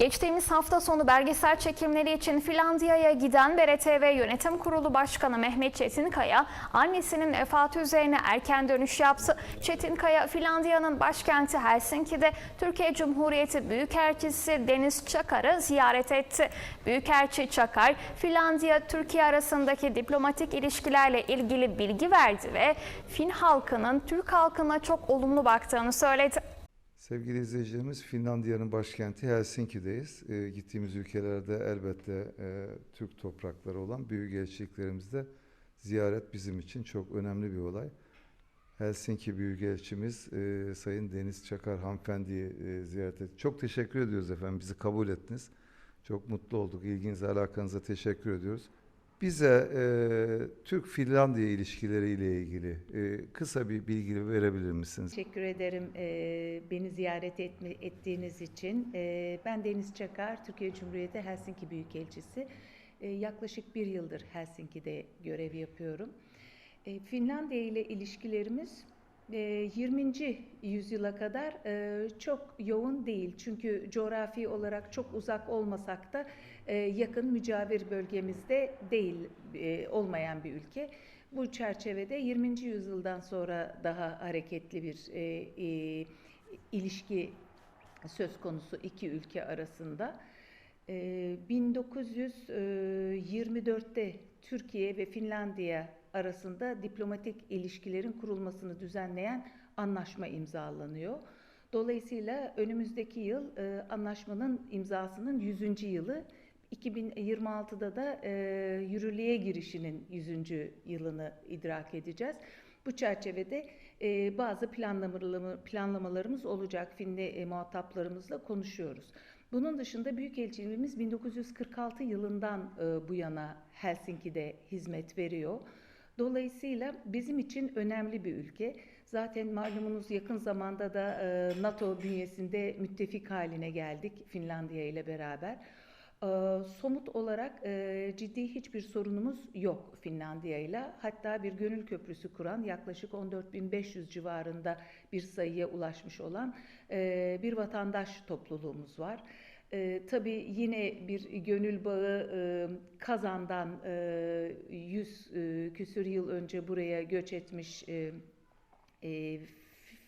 Geçtiğimiz hafta sonu belgesel çekimleri için Finlandiya'ya giden BRTV Yönetim Kurulu Başkanı Mehmet Çetinkaya, annesinin vefatı üzerine erken dönüş yaptı. Çetinkaya, Finlandiya'nın başkenti Helsinki'de Türkiye Cumhuriyeti Büyükelçisi Deniz Çakar'ı ziyaret etti. Büyükelçi Çakar, Finlandiya-Türkiye arasındaki diplomatik ilişkilerle ilgili bilgi verdi ve Fin halkının Türk halkına çok olumlu baktığını söyledi. Sevgili izleyicilerimiz Finlandiya'nın başkenti Helsinki'deyiz. Ee, gittiğimiz ülkelerde elbette e, Türk toprakları olan büyükelçiliklerimizde ziyaret bizim için çok önemli bir olay. Helsinki Büyükelçimiz e, Sayın Deniz Çakar hanımefendiyi e, ziyaret ettik. Çok teşekkür ediyoruz efendim bizi kabul ettiniz. Çok mutlu olduk. İlginize, alakanıza teşekkür ediyoruz. Bize e, Türk-Finlandiya ilişkileriyle ilgili e, kısa bir bilgi verebilir misiniz? Teşekkür ederim e, beni ziyaret etme, ettiğiniz için. E, ben Deniz Çakar, Türkiye Cumhuriyeti Helsinki Büyükelçisi. E, yaklaşık bir yıldır Helsinki'de görev yapıyorum. E, Finlandiya ile ilişkilerimiz 20. yüzyıla kadar e, çok yoğun değil. Çünkü coğrafi olarak çok uzak olmasak da e, yakın mücavir bölgemizde değil e, olmayan bir ülke. Bu çerçevede 20. yüzyıldan sonra daha hareketli bir ilişki söz konusu iki ülke arasında. E, 1924'te Türkiye ve Finlandiya arasında diplomatik ilişkilerin kurulmasını düzenleyen anlaşma imzalanıyor. Dolayısıyla önümüzdeki yıl e, anlaşmanın imzasının 100. yılı 2026'da da e, yürürlüğe girişinin 100. yılını idrak edeceğiz. Bu çerçevede e, bazı planlamalarımız, olacak. Finli e, muhataplarımızla konuşuyoruz. Bunun dışında Büyükelçiliğimiz 1946 yılından e, bu yana Helsinki'de hizmet veriyor. Dolayısıyla bizim için önemli bir ülke. Zaten malumunuz yakın zamanda da e, NATO bünyesinde müttefik haline geldik Finlandiya ile beraber. Ee, Somut olarak e, ciddi hiçbir sorunumuz yok Finlandiya ile. Hatta bir gönül köprüsü kuran yaklaşık 14.500 civarında bir sayıya ulaşmış olan e, bir vatandaş topluluğumuz var. E, tabii yine bir gönül bağı e, Kazan'dan e, 100 e, küsür yıl önce buraya göç etmiş e, e,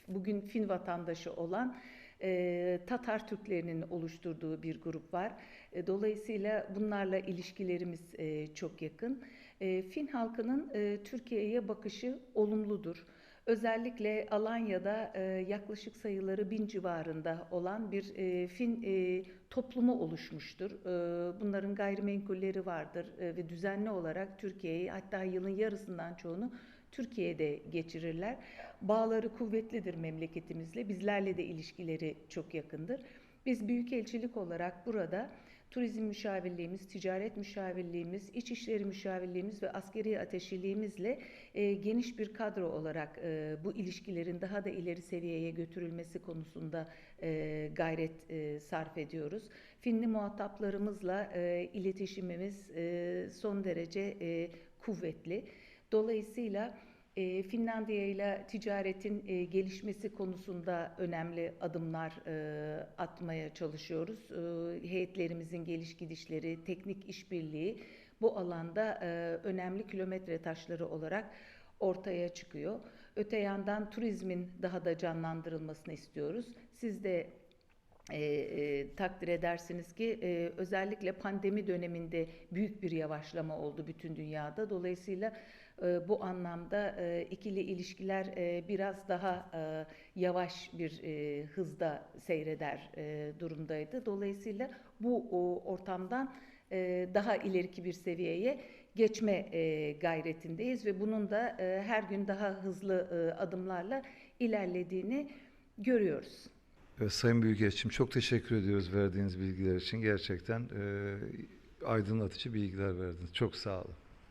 bugün Fin vatandaşı olan e, Tatar Türklerinin oluşturduğu bir grup var. E, dolayısıyla bunlarla ilişkilerimiz e, çok yakın. E, Fin halkının e, Türkiye'ye bakışı olumludur. Özellikle Alanya'da e, yaklaşık sayıları bin civarında olan bir e, Fin e, toplumu oluşmuştur. E, bunların gayrimenkulleri vardır e, ve düzenli olarak Türkiye'yi hatta yılın yarısından çoğunu Türkiye'de geçirirler. Bağları kuvvetlidir memleketimizle. Bizlerle de ilişkileri çok yakındır. Biz büyükelçilik olarak burada turizm müşavirliğimiz, ticaret müşavirliğimiz, içişleri müşavirliğimiz ve askeri ateşiliğimizle e, geniş bir kadro olarak e, bu ilişkilerin daha da ileri seviyeye götürülmesi konusunda e, gayret e, sarf ediyoruz. Finli muhataplarımızla e, iletişimimiz e, son derece e, kuvvetli. Dolayısıyla e, Finlandiya ile ticaretin e, gelişmesi konusunda önemli adımlar e, atmaya çalışıyoruz. E, heyetlerimizin geliş gidişleri, teknik işbirliği bu alanda e, önemli kilometre taşları olarak ortaya çıkıyor. Öte yandan turizmin daha da canlandırılmasını istiyoruz. Siz de e, e, takdir edersiniz ki e, özellikle pandemi döneminde büyük bir yavaşlama oldu bütün dünyada. Dolayısıyla e, bu anlamda e, ikili ilişkiler e, biraz daha e, yavaş bir e, hızda seyreder e, durumdaydı. Dolayısıyla bu o, ortamdan e, daha ileriki bir seviyeye geçme e, gayretindeyiz ve bunun da e, her gün daha hızlı e, adımlarla ilerlediğini görüyoruz. Sayın Büyükelçim çok teşekkür ediyoruz verdiğiniz bilgiler için. Gerçekten e, aydınlatıcı bilgiler verdiniz. Çok sağ olun.